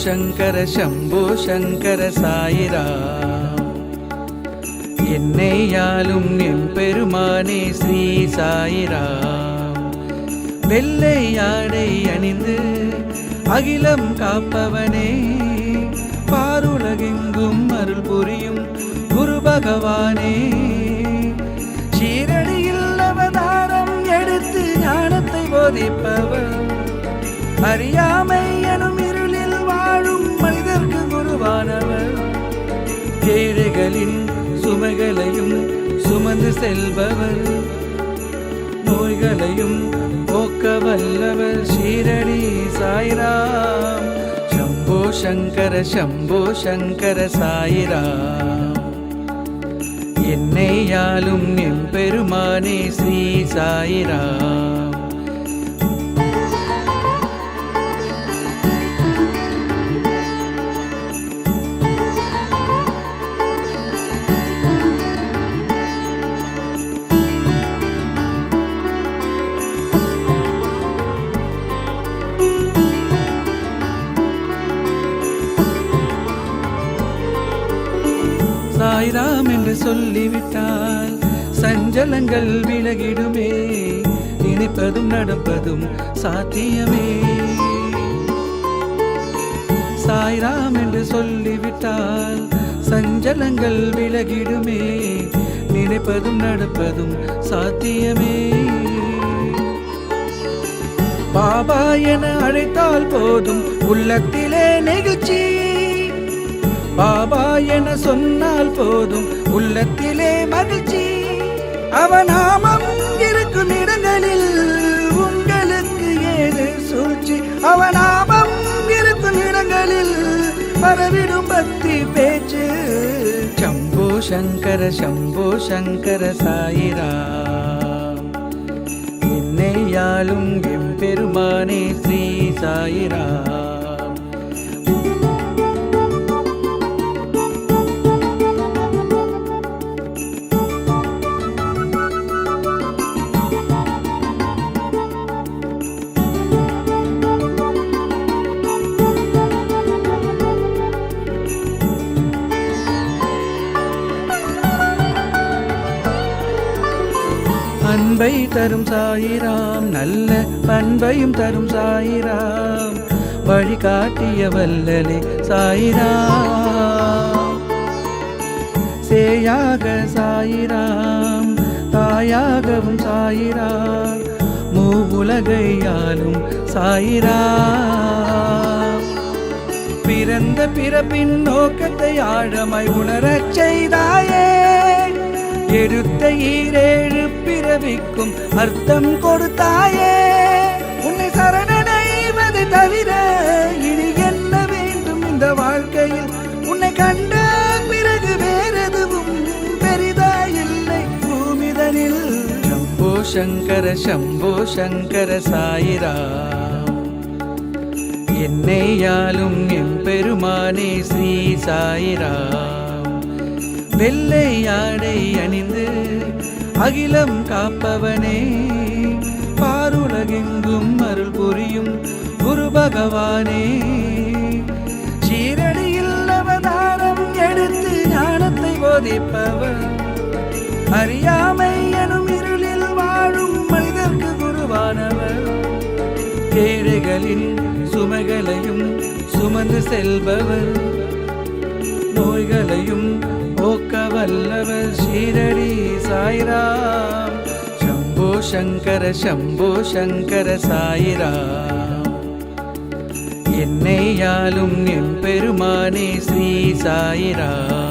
சங்கர சம்போ சங்கர சாயிரா என்னையாலும் என் பெருமானே ஸ்ரீ சாயிரா வெள்ளை யாடை அணிந்து அகிலம் காப்பவனே பாருலகெங்கும் அருள் புரியும் குரு பகவானே சீரடியில் அவதாரம் எடுத்து ஞானத்தை போதிப்பவர் அறியாம நோய்களின் சுமைகளையும் சுமந்து செல்பவர். நோய்களையும் போக்க வல்லவர் ஷீரடி சாய்ராம். சம்போ சங்கர சம்போ சங்கர சாயிராம். என்னையாலும் என் பெருமானே ஸ்ரீ சாய்ராம். சாய்ராம் என்று சொல்லிவிட்டால் சஞ்சலங்கள் விலகிடுமே. நினைப்பதும் நடப்பதும் சாத்தியமே. சாய்ராம் என்று சொல்லிவிட்டால் சஞ்சலங்கள் விலகிடுமே. நினைப்பதும் நடப்பதும் சாத்தியமே. பாபா என அழைத்தால் போதும். உள்ளத்திலே நெகிழ்ச்சி பாபா என சொன்னால் போதும். உள்ளத்திலே மகிழ்ச்சி. அவநாமம் இருக்கும் இடங்களில் உங்களுக்கு ஏது சூழ்ச்சி? அவநாமம் இருக்கும் இடங்களில் பரவிடும் பக்தி பேச்சு. சம்போ சங்கர சம்போ சங்கர சாயிராம். என்னையாலும் எம்பெருமானே ஸ்ரீ சாயிரா அன்பை தரும் சாயிராம் நல்ல பண்பையும் தரும் சாயிராம். வழிகாட்டிய வல்லலே சாயிராம். சேயாக சாயிராம் தாயாகவும் சாயிராம். மூவுலகையாலும் சாயிராம். பிறந்த பிறப்பின் நோக்கத்தை ஆழமாய் உணரச் செய்தாயே. எடுத்த ஈரேழு பிறவிக்கும் அர்த்தம் கொடுத்தாயே. உன்னை சரணடைவது தவிர இனி என்ன வேண்டும் இந்த வாழ்க்கையில்? உன்னை கண்ட பிறகு வேறெதுவும் பெரிதா இல்லை. பூமிதனில் சம்போ சங்கர சம்போ சங்கர சாயிரா. என்னையாலும் என் பெருமானே ஸ்ரீ சாயிரா. வெள்ளை ஆடை அணிந்து அகிலம் காப்பவனே. பாருலகெங்கும் அருள் புரியும் குரு பகவானே. சீரடியில் அவதாரம் எடுத்து ஞானத்தை போதிப்பவர். அறியாமை எனும் இருளில் வாழும் மனிதர்க்கு குருவானவர். ஏழைகளின் சுமைகளையும் சுமந்து செல்பவர். நோய்களையும் போக்க வல்லவர் ஷீரடி சாய்ராம். சம்போ சங்கர சம்போ சங்கர சாயிராம். என்னையாலும் என் பெருமானே ஸ்ரீ சாயிராம்.